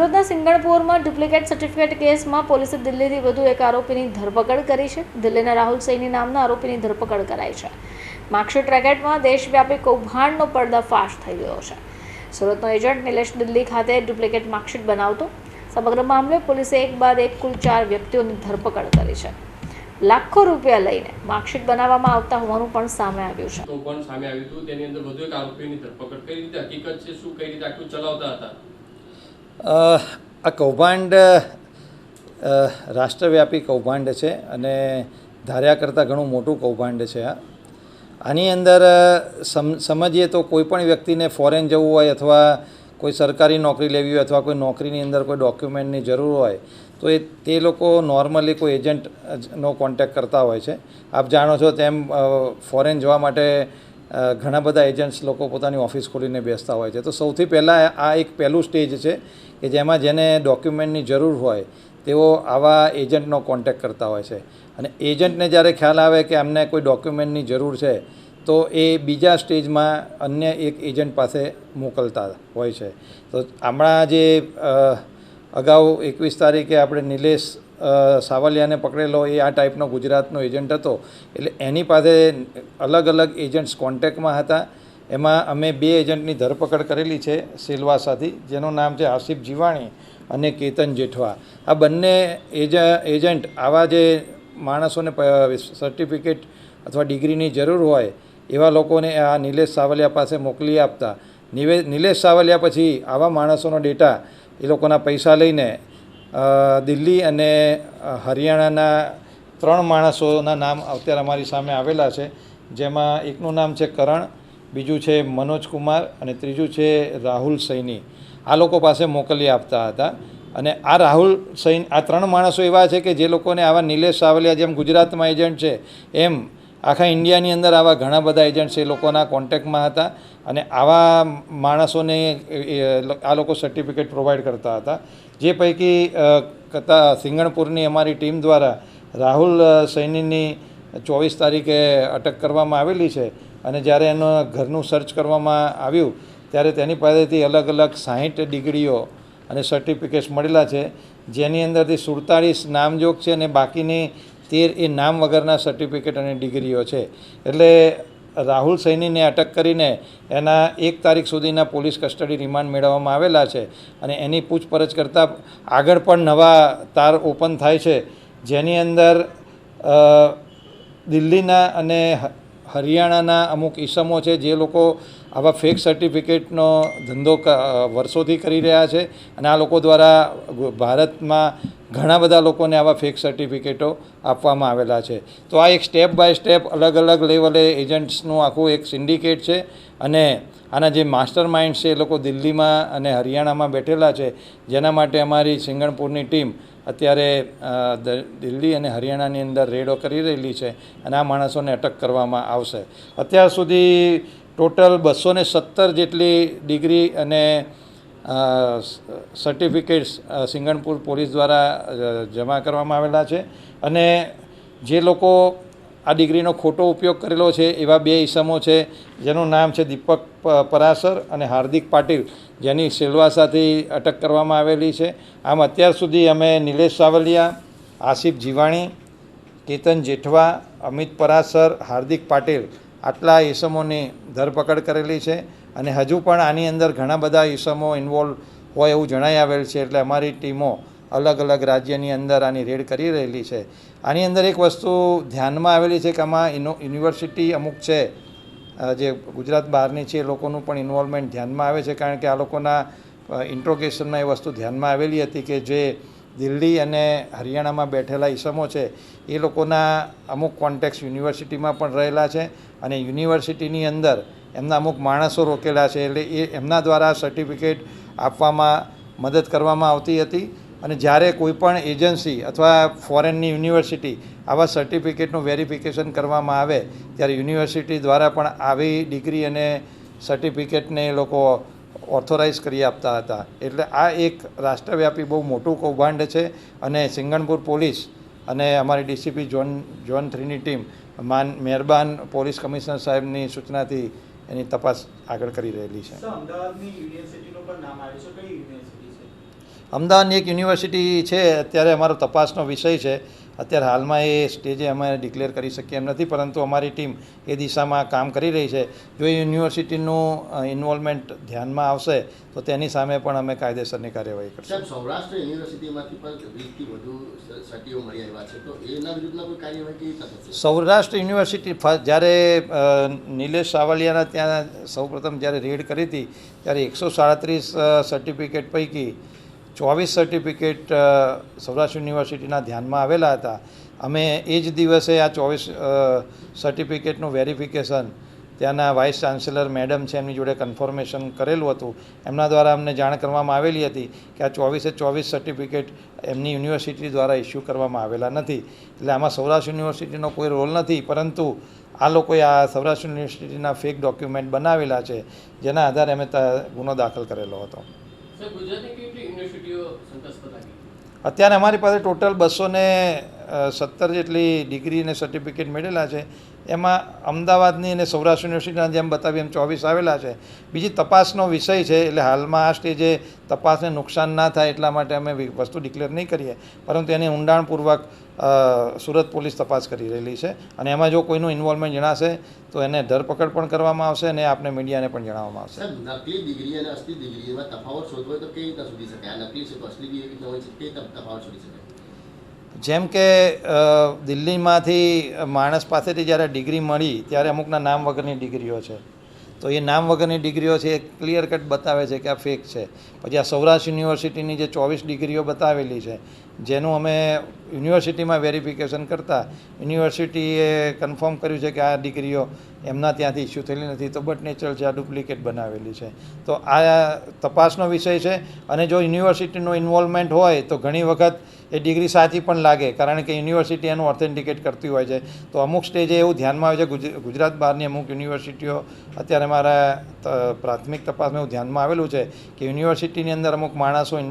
સુરતના સિંગણપુરમાં duplicate certificate કેસમાં પોલીસે દિલ્હીથી વધુ એક આરોપીની ધરપકડ કરી છે. દિલ્હીના રાહુલ સૈની નામના આરોપીની ધરપકડ કરાઈ છે. માર્કશીટ રેકેટમાં દેશવ્યાપી કૌભાંડનો પર્દાફાશ થઈ ગયો છે. સુરતનો એજન્ટ નિલેશ દિલ્હી ખાતે ડુપ્લિકેટ માર્કશીટ બનાવતો. સમગ્ર મામલે પોલીસે એક બાદ એક કુલ ચાર વ્યક્તિઓની ધરપકડ કરી છે. લાખો રૂપિયા લઈને માર્કશીટ બનાવવામાં આવતા હોવાનું પણ સામે આવ્યું છે. પણ સામે આવ્યું હતું. તેની અંદર વધુ એક આરોપીની ધરપકડ કરી હકીકત છે શું? કઈ રીતે આખું ચલાવતા હતા? આ કૌભાંડ રાષ્ટ્રવ્યાપી કૌભાંડ છે અને ધાર્યા કરતાં ઘણું મોટું કૌભાંડ છે આ. આની અંદર સમ, સમજીએ તો કોઈ પણ વ્યક્તિને ફોરેન જવું હોય અથવા કોઈ સરકારી નોકરી લેવી હોય અથવા કોઈ નોકરીની અંદર કોઈ ડોક્યુમેન્ટની જરૂર હોય, તો એ, તે લોકો નોર્મલી કોઈ એજન્ટનો કોન્ટેક્ટ કરતા હોય છે. આપ જાણો છો તેમ ફોરેન જવા માટે ઘણા બધા એજન્ટ્સ લોકો પોતાની ઓફિસ ખોલીને બેસતા હોય છે. તો સૌથી પહેલાં આ એક પહેલું સ્ટેજ છે કે જેમાં જેને ડોક્યુમેન્ટની જરૂર હોય તેઓ આવા એજન્ટનો કોન્ટેક્ટ કરતા હોય છે. અને એજન્ટને જ્યારે ખ્યાલ આવે કે એમને કોઈ ડોક્યુમેન્ટની જરૂર છે, તો એ બીજા સ્ટેજમાં અન્ય એક એજન્ટ પાસે મોકલતા હોય છે. તો હમણાં જે અગાઉ એકવીસ તારીખે આપણે નિલેશ સાવલિયાને પકડેલો એ આ ટાઈપનો ગુજરાતનો એજન્ટ હતો. એટલે એની પાસે અલગ અલગ એજન્ટ્સ કોન્ટેક્ટમાં હતા. એમાં અમે બે એજન્ટની ધરપકડ કરેલી છે સિલવાસાથી, જેનું નામ છે આસિફ જીવાણી અને કેતન જેઠવા. આ બંને એજ, એજન્ટ આવા જે માણસોને સર્ટિફિકેટ અથવા ડિગ્રીની જરૂર હોય, એવા લોકોને આ નિલેશ સાવલિયા પાસે મોકલી આપતા. નિવે, નિલેશ સાવલિયા પછી આવા માણસોનો ડેટા એ લોકોના પૈસા લઈને દિલ્હી અને હરિયાણાના ત્રણ માણસોના નામ અત્યારે અમારી સામે આવેલા છે. જેમાં એકનું નામ છે કરણ, બીજું છે મનોજ કુમાર અને ત્રીજું છે રાહુલ સૈની. આ લોકો પાસે મોકલી આપતા હતા. અને આ રાહુલ સૈન, આ ત્રણ માણસો એવા છે કે જે લોકોને આવા નિલેશ સાવલિયા જેમ ગુજરાતમાં એજન્ટ છે, એમ આખા ઇન્ડિયાની અંદર આવા ઘણા બધા એજન્ટ્સ એ લોકોના કોન્ટેક્ટમાં હતા અને આવા માણસોને આ લોકો સર્ટિફિકેટ પ્રોવાઈડ કરતા હતા. જે પૈકી કતા સિંગણપુરની અમારી ટીમ દ્વારા રાહુલ સૈનીની ચોવીસ તારીખે અટક કરવામાં આવેલી છે અને જ્યારે એનું ઘરનું સર્ચ કરવામાં આવ્યું, ત્યારે તેની પાસેથી અલગ અલગ સાહીઠ ડિગ્રીઓ અને સર્ટિફિકેટ્સ મળેલા છે. જેની અંદરથી સુડતાળીસ નામજોગ છે અને બાકીની તેર એ નામ વગરના સર્ટિફિકેટ અને ડિગ્રીઓ છે. એટલે રાહુલ સૈનીને અટક કરીને એના એક તારીખ સુધીના પોલીસ કસ્ટડી રિમાન્ડ મેળવવામાં આવેલા છે અને એની પૂછપરછ કરતાં આગળ પણ નવા તાર ઓપન થાય છે. જેની અંદર દિલ્હીના અને હરિયાણાના અમુક ઈસમો છે જે લોકો આવા ફેક સર્ટિફિકેટનો ધંધો વર્ષોથી કરી રહ્યા છે અને આ લોકો દ્વારા ભારતમાં ઘણા બધા લોકોને આવા ફેક સર્ટિફિકેટો આપવામાં આવેલા છે. તો આ એક સ્ટેપ બાય સ્ટેપ અલગ અલગ લેવલે એજન્ટ્સનું આખું એક સિન્ડિકેટ છે અને આના જે માસ્ટર માઇન્ડ છે એ લોકો દિલ્હીમાં અને હરિયાણામાં બેઠેલા છે. જેના માટે અમારી સિંગણપુરની ટીમ અત્યારે દિલ્હી અને હરિયાણાની અંદર રેડો કરી રહેલી છે અને આ માણસોને અટક કરવામાં આવશે. અત્યાર સુધી ટોટલ બસો સત્તર જેટલી ડિગ્રી અને સર્ટિફિકેટ્સ સિંગણપુર પોલીસ દ્વારા જમા કરવામાં આવેલા છે. અને જે લોકો આ ડિગ્રીનો ખોટો ઉપયોગ કરેલો છે, એવા બે ઈસમો છે, જેનું નામ છે દીપક પરાસર અને હાર્દિક પાટીલ, જેની સિલવાસાથી અટક કરવામાં આવેલી છે. આમ અત્યાર સુધી અમે નિલેશ સાવલિયા, આસિફ જીવાણી, કેતન જેઠવા, અમિત પરાસર, હાર્દિક પાટીલ આટલા ઈસમોની ધરપકડ કરેલી છે અને હજુ પણ આની અંદર ઘણા બધા ઈસમો ઇન્વોલ્વ હોય એવું જણાઈ આવેલ છે એટલે અમારી ટીમો અલગ અલગ રાજ્યની અંદર આની રેડ કરી રહેલી છે. આની અંદર એક વસ્તુ ધ્યાનમાં આવેલી છે કે આમાં યુનિવર્સિટી અમુક છે જે ગુજરાત બહારની છે એ લોકોનું પણ ઇન્વોલ્વમેન્ટ ધ્યાનમાં આવે છે કારણ કે આ લોકોના ઇન્ટ્રોગેશનમાં એ વસ્તુ ધ્યાનમાં આવેલી હતી કે જે દિલ્હી અને હરિયાણામાં બેઠેલા ઈસમો છે, એ લોકોના અમુક કોન્ટેક્ટ યુનિવર્સિટીમાં પણ રહેલા છે અને યુનિવર્સિટીની અંદર એમના અમુક માણસો રોકેલા છે એટલે એ એમના દ્વારા સર્ટિફિકેટ આપવામાં મદદ કરવામાં આવતી હતી અને જ્યારે કોઈપણ એજન્સી અથવા ફોરેનની યુનિવર્સિટી આવા સર્ટિફિકેટનું વેરિફિકેશન કરવામાં આવે, ત્યારે યુનિવર્સિટી દ્વારા પણ આવી ડિગ્રી અને સર્ટિફિકેટને એ લોકો ઓથોરાઇઝ કરી આપતા હતા. એટલે આ એક રાષ્ટ્રવ્યાપી બહુ મોટું કૌભાંડ છે અને સિંગણપુર પોલીસ અને અમારી ડીસીપી ઝોન ઝોન થ્રીની ટીમ માન મહેરબાન પોલીસ કમિશનર સાહેબની સૂચનાથી એની તપાસ આગળ કરી રહેલી છે? અમદાવાદની એક યુનિવર્સિટી છે અત્યારે અમારો તપાસનો વિષય છે. અત્યારે હાલમાં એ સ્ટેજે અમે ડિક્લેર કરી શકીએ એમ નથી પરંતુ અમારી ટીમ એ દિશામાં કામ કરી રહી છે. જો એ યુનિવર્સિટીનું ઇન્વોલ્વમેન્ટ ધ્યાનમાં આવશે તો તેની સામે પણ અમે કાયદેસરની કાર્યવાહી કરશું. સૌરાષ્ટ્ર યુનિવર્સિટીમાંથી પણ વીસથી વધુ સ- મળી આવ્યા છે તો એના વિરુદ્ધમાં કોઈ કાર્યવાહી કેવી રીતે થશે? સૌરાષ્ટ્ર યુનિવર્સિટી જ્યારે નિલેશ સાવલિયાના ત્યાં સૌપ્રથમ જ્યારે રેડ કરી હતી ત્યારે એકસો સાડત્રીસ સર્ટિફિકેટ પૈકી ચોવીસ સર્ટિફિકેટ સૌરાષ્ટ્ર યુનિવર્સિટીના ધ્યાનમાં આવેલા હતા. અમે એ જ દિવસે આ ચોવીસ સર્ટિફિકેટનું વેરિફિકેશન ત્યાંના વાઇસ ચાન્સેલર મેડમ છે, એમની જોડે કન્ફર્મેશન કરેલું હતું. એમના દ્વારા અમને જાણ કરવામાં આવેલી હતી કે આ ચોવીસે ચોવીસ સર્ટિફિકેટ એમની યુનિવર્સિટી દ્વારા ઇસ્યુ કરવામાં આવેલા નથી. એટલે આમાં સૌરાષ્ટ્ર યુનિવર્સિટીનો કોઈ રોલ નથી, પરંતુ આ લોકોએ આ સૌરાષ્ટ્ર યુનિવર્સિટીના ફેક ડોક્યુમેન્ટ બનાવેલા છે, જેના આધારે અમે ગુનો દાખલ કરેલો હતો. અત્યારે અમારી પાસે ટોટલ બસો ને સત્તર જેટલી ડિગ્રી અને સર્ટિફિકેટ મેળવેલા છે. એમાં અમદાવાદની અને સૌરાષ્ટ્ર યુનિવર્સિટીના જેમ બતાવી એમ ચોવીસ આવેલા છે. બીજી તપાસનો વિષય છે, એટલે હાલમાં આ સ્ટેજે તપાસને નુકસાન ના થાય એટલા માટે અમે વસ્તુ ડિક્લેર નહીં કરીએ. પરંતુ એની ઊંડાણપૂર્વક સુરત પોલીસ તપાસ કરી રહેલી છે. અને એમાં જો કોઈનું ઇન્વોલ્વમેન્ટ જણાશે, તો એને ધરપકડ પણ કરવામાં આવશે અને આપને મીડિયાને પણ જણાવવામાં આવશે. નકલી ડિગ્રી અને અસલી ડિગ્રી એમાં તફાવત શોધવો તો કેવી રીતે શોધી શકાય? નકલી છે અસલી ડિગ્રી હોય છે તે તફાવત શોધી શકાય? જેમ કે દિલ્હીમાંથી માણસ પાસેથી જ્યારે ડિગ્રી મળી, ત્યારે અમુકના નામ વગરની ડિગ્રીઓ છે. તો એ નામ વગરની ડિગ્રીઓ છે એ ક્લિયર કટ બતાવે છે કે આ ફેક છે. પછી આ સૌરાષ્ટ્ર યુનિવર્સિટીની જે ચોવીસ ડિગ્રીઓ બતાવેલી છે, જેનું અમે યુનિવર્સિટીમાં વેરિફિકેશન કરતાં, યુનિવર્સિટીએ કન્ફર્મ કર્યું છે કે આ ડિગ્રીઓ એમના ત્યાંથી ઇસ્યુ થયેલી નથી. તો બટ નેચરલ છે, આ ડુપ્લિકેટ બનાવેલી છે. તો આ તપાસનો વિષય છે. અને જો યુનિવર્સિટીનો ઇન્વોલ્વમેન્ટ હોય, તો ઘણી વખત એ ડિગ્રી સાચી પણ લાગે, કારણ કે યુનિવર્સિટી એનું ઓથેન્ટિકેટ કરતી હોય છે. તો અમુક સ્ટેજે એવું ધ્યાનમાં આવે છે, ગુજ- ગુજરાત બહારની અમુક યુનિવર્સિટીઓ, અત્યારે મારા પ્રાથમિક તપાસમાં એવું ધ્યાનમાં આવેલું છે કે યુનિવર્સિટીની અંદર અમુક માણસો